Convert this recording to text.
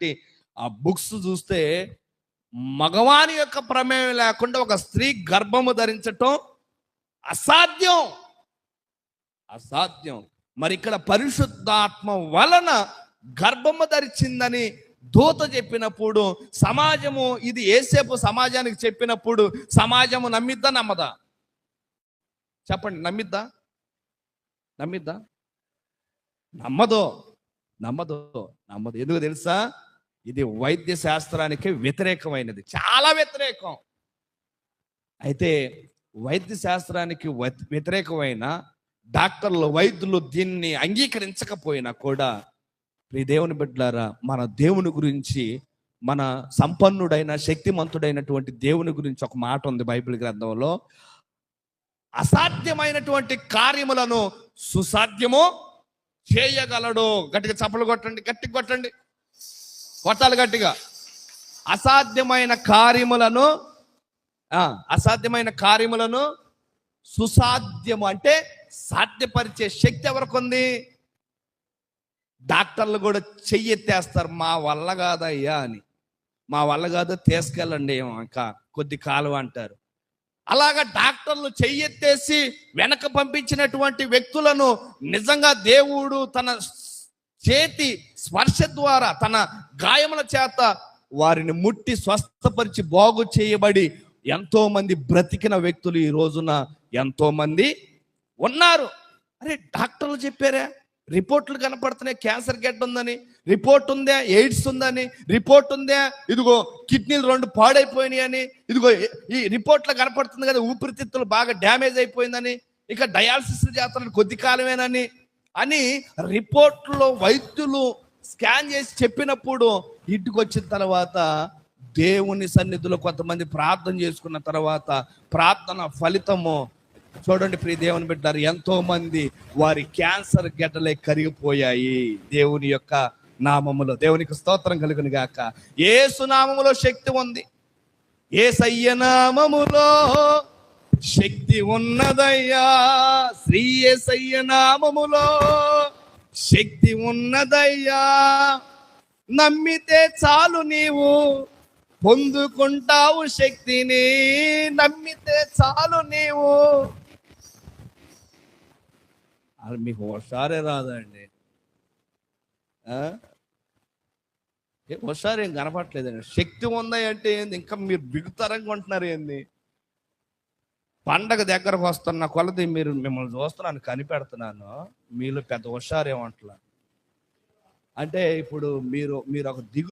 కాబట్టి ఆ బుక్స్ చూస్తే మగవాని యొక్క ప్రమేయం లేకుండా ఒక స్త్రీ గర్భము ధరించటం అసాధ్యం. అసాధ్యం. మరి ఇక్కడ పరిశుద్ధాత్మ వలన గర్భము ధరిచిందని దూత చెప్పినప్పుడు సమాజము ఇది ఏసేపు సమాజానికి చెప్పినప్పుడు సమాజము నమ్మిద్దా నమ్మదా? చెప్పండి నమ్మిద్దా? నమ్మిద్దా? నమ్మదో. నమ్మదో. నమ్మదు. ఎందుకు తెలుసా? ఇది వైద్య శాస్త్రానికి వ్యతిరేకమైనది. చాలా వ్యతిరేకం. అయితే వైద్య శాస్త్రానికి వ్యతిరేకమైన డాక్టర్లు వైద్యులు దీన్ని అంగీకరించకపోయినా కూడా ప్రియ దేవుని బిడ్డలారా మన దేవుని గురించి మన సంపన్నుడైన శక్తిమంతుడైనటువంటి దేవుని గురించి ఒక మాట ఉంది బైబిల్ గ్రంథంలో. అసాధ్యమైనటువంటి కార్యములను సుసాధ్యము చేయగలడు. గట్టిగా చప్పలు కొట్టండి గట్టిగా కొట్టండి. కొట్టాలి గట్టిగా. అసాధ్యమైన కార్యములను అసాధ్యమైన కార్యములను సుసాధ్యము అంటే సాధ్యపరిచే శక్తి ఎవరికి ఉంది డాక్టర్లు కూడా చెయ్యెత్తేస్తారు మా వల్ల కాదయ్యా అని. మా వల్ల కాదు తీసుకెళ్ళండి ఇంకా కొద్ది కాలం అంటారు. అలాగా డాక్టర్లు చెయ్యెత్తేసి వెనక పంపించినటువంటి వ్యక్తులను నిజంగా దేవుడు తన చేతి స్పర్శ ద్వారా తన గాయముల చేత వారిని ముట్టి స్వస్థపరిచి బాగు చేయబడి ఎంతో మంది బ్రతికిన వ్యక్తులు ఈ రోజున ఎంతో మంది ఉన్నారు. అరే డాక్టర్లు చెప్పారా రిపోర్ట్లు కనపడుతున్నాయి క్యాన్సర్ గెడ్డ ఉందని రిపోర్ట్ ఉందా ఎయిడ్స్ ఉందని రిపోర్ట్ ఉందా ఇదిగో కిడ్నీలు రెండు పాడైపోయినాయి అని ఇదిగో ఈ రిపోర్ట్లో కనపడుతుంది కదా ఊపిరితిత్తులు బాగా డ్యామేజ్ అయిపోయిందని ఇక డయాలసిస్ జాతరలు కొద్ది కాలమేనని అని రిపోర్ట్లో వైద్యులు స్కాన్ చేసి చెప్పినప్పుడు ఇంటికి వచ్చిన తర్వాత దేవుని సన్నిధిలో కొంతమంది ప్రార్థన చేసుకున్న తర్వాత ప్రార్థన ఫలితము చూడండి ప్రియ దేవుని బిడ్డారు ఎంతో మంది వారి క్యాన్సర్ గడ్డలే కరిగిపోయాయి దేవుని యొక్క నామములో. దేవునికి స్తోత్రం కలుగును గాక. ఏ సునామములో శక్తి ఉంది. ఏ నామములో శక్తి ఉన్నదయ్యా శ్రీ ఏసయ్య నామములో. శక్తి ఉన్నదయ్యా నమ్మితే చాలు నీవు పొందుకుంటావు శక్తిని నమ్మితే చాలు నీవు. అది మీకు ఒకసారే రాదండి. ఒకసారి ఏం కనపట్లేదండి శక్తి ఉందా అంటే ఏంది? ఇంకా మీరు బిగుతరంగా ఉంటున్నారు ఏంది? పండగ దగ్గరకు వస్తున్న కొలది మీరు మిమ్మల్ని చూస్తున్నాను కనిపెడుతున్నాను. మీలో పెద్ద హుషారు అంటే ఇప్పుడు మీరు మీరు ఒక దిగు